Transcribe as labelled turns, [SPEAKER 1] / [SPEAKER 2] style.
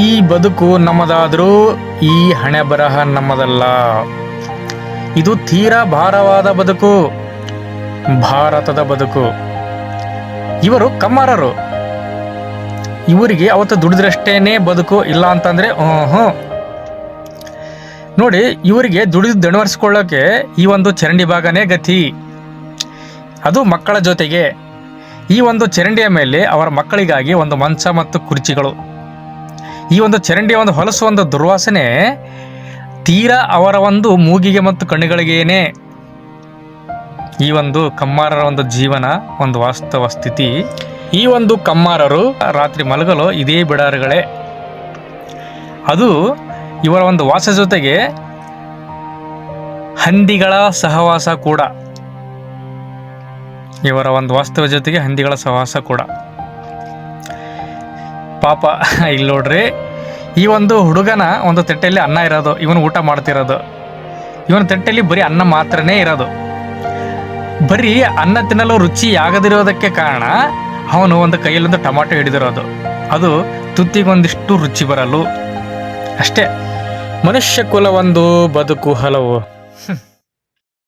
[SPEAKER 1] ಈ ಬದುಕು ನಮ್ಮದಾದರೂ ಈ ಹಣೆ ಬರಹ ನಮ್ಮದಲ್ಲ. ಇದು ತೀರಾ ಭಾರವಾದ ಬದುಕು, ಭಾರತದ ಬದುಕು. ಇವರು ಕಮ್ಮಾರರು. ಇವರಿಗೆ ಅವತ್ತು ದುಡಿದ್ರಷ್ಟೇನೆ ಬದುಕು ಇಲ್ಲ ಅಂತಂದ್ರೆ ಹ್ಞೂ ನೋಡಿ, ಇವರಿಗೆ ದುಡಿದು ದಣವರ್ಸ್ಕೊಳ್ಳೋಕೆ ಈ ಒಂದು ಚರಂಡಿ ಭಾಗನೇ ಗತಿ. ಅದು ಮಕ್ಕಳ ಜೊತೆಗೆ. ಈ ಒಂದು ಚರಂಡಿಯ ಮೇಲೆ ಅವರ ಮಕ್ಕಳಿಗಾಗಿ ಒಂದು ಮಂಚ ಮತ್ತು ಕುರ್ಚಿಗಳು. ಈ ಒಂದು ಚರಂಡಿಯ ಒಂದು ಹೊಲಸು, ಒಂದು ದುರ್ವಾಸನೆ ತೀರಾ ಅವರ ಒಂದು ಮೂಗಿಗೆ ಮತ್ತು ಕಣ್ಣುಗಳಿಗೇನೆ ಈ ಒಂದು ಕಮ್ಮಾರರ ಒಂದು ಜೀವನ, ಒಂದು ವಾಸ್ತವ ಸ್ಥಿತಿ. ಈ ಒಂದು ಕಮ್ಮಾರರು ರಾತ್ರಿ ಮಲಗಲು ಇದೇ ಬಿಡಾರುಗಳೇ. ಅದು ಇವರ ಒಂದು ವಾಸ ಜೊತೆಗೆ ಹಂದಿಗಳ ಸಹವಾಸ ಕೂಡ. ಇವರ ಒಂದು ವಾಸ್ತವ ಜೊತೆಗೆ ಹಂದಿಗಳ ಸಹವಾಸ ಕೂಡ. ಪಾಪ ಇಲ್ಲಿ ನೋಡ್ರಿ. ಈ ಒಂದು ಹುಡುಗನ ಒಂದು ತಟ್ಟೆಯಲ್ಲಿ ಅನ್ನ ಇರೋದು, ಇವನು ಊಟ ಮಾಡ್ತಿರೋದು. ಇವನ ತಟ್ಟೆಯಲ್ಲಿ ಬರೀ ಅನ್ನ ಮಾತ್ರನೇ ಇರೋದು. ಬರೀ ಅನ್ನ ತಿನ್ನಲು ರುಚಿ ಆಗದಿರೋದಕ್ಕೆ ಕಾರಣ ಅವನು ಒಂದು ಕೈಯಲ್ಲೊಂದು ಟೊಮಾಟೊ ಹಿಡಿದಿರೋದು. ಅದು ತುತ್ತಿಗೊಂದಿಷ್ಟು ರುಚಿ ಬರಲು. ಅಷ್ಟೇ. ಮನುಷ್ಯ ಒಂದು ಬದುಕು ಹಲವು.